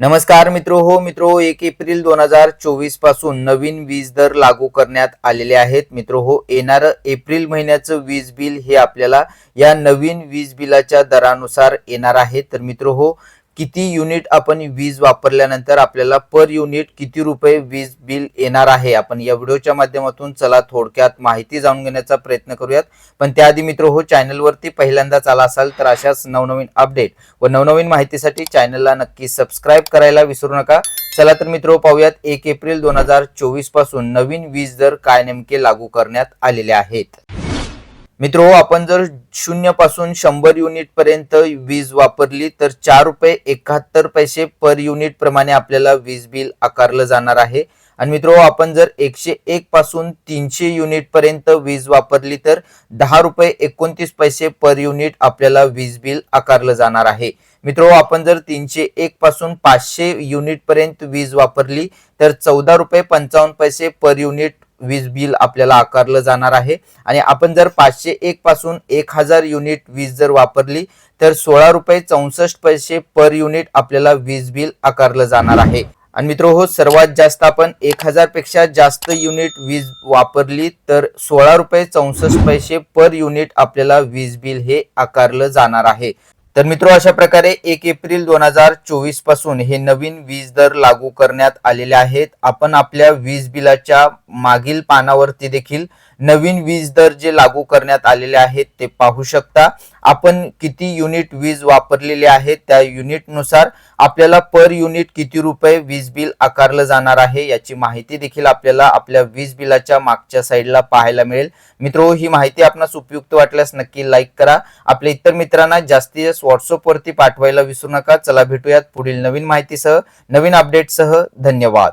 नमस्कार मित्रो हो मित्रो एक एप्रिल दोन हजार चोवीसपासून नवीन वीज दर लागू करण्यात आलेले आहेत. मित्रो हो येणारं एप्रिल महिन्याचं वीज बिल हे आपल्याला या नवीन वीज बिलाच्या दरानुसार येणार आहे. तर मित्रो हो किती युनिट आपण वीज वापरल्यानंतर आपल्याला पर युनिट किती रुपये वीज बिल येणार आहे? आपण या व्हिडिओच्या माध्यमातून चला थोडक्यात माहिती जाणून घेण्याचा प्रयत्न करूयात. पण त्याआधी मित्र हो चॅनलवरती पहिल्यांदाच आला असाल तर अशाच नवनवीन अपडेट व नवनवीन माहितीसाठी चॅनलला नक्की सबस्क्राईब करायला विसरू नका. चला तर मित्र हो, पाहूयात. एक एप्रिल दोन हजार चोवीसपासून नवीन वीज दर काय नेमके लागू करण्यात आलेले आहेत? मित्र आपण जर शून्यपासून शंभर युनिट पर्यंत वीज वापरली तर चार रुपये एकाहत्तर पैसे पर युनिट प्रमाणे आपल्याला वीज बिल आकारलं जाणार आहे. आणि मित्र आपण जर एकशे एक पासून तीनशे युनिट पर्यंत वीज वापरली तर दहा रुपये एकोणतीस पैसे पर युनिट आपल्याला वीज बिल आकारलं जाणार आहे. मित्र आपण जर तीनशे एक पासून पाचशे युनिट पर्यंत वीज वापरली तर चौदा रुपये पंचावन्न पैसे पर युनिट वीज बिल आपल्याला आकारलं जाणार आहे. आणि आपण जर पाचशे एक पासून एक हजार युनिट वीज जर वापरली तर सोळा रुपये चौसष्ट पैसे पर युनिट आपल्याला वीज बिल आकारलं जाणार आहे. आणि मित्र हो सर्वात जास्त आपण एक हजारपेक्षा जास्त युनिट वीज वापरली तर सोळा रुपये चौसष्ट पैसे पर युनिट आपल्याला वीज बिल हे आकारलं जाणार आहे. तर मित्र अशा प्रकारे एक एप्रिल दोन हजार चोवीसपासून हे नवीन वीज दर लागू करण्यात आलेले आहेत. आपण आपल्या वीज बिलाच्या मागील पानावरती देखील नवीन वीज दर जे लागू करण्यात आलेले आहेत ते पाहू शकता. आपण किती युनिट वीज वापरलेली आहे त्या युनिटनुसार आपल्याला पर युनिट किती रुपये वीज बिल आकारलं जाणार आहे याची माहिती देखील आपल्याला आपल्या वीज बिलाच्या मागच्या साईडला पाहायला मिळेल. मित्रो ही माहिती आपणास उपयुक्त वाटल्यास नक्की लाईक करा. आपल्या इतर मित्रांना जास्तीत जास्त व्हॉट्सअपवरती पाठवायला विसरू नका. चला भेटूयात पुढील नवीन माहितीसह नवीन अपडेटसह धन्यवाद.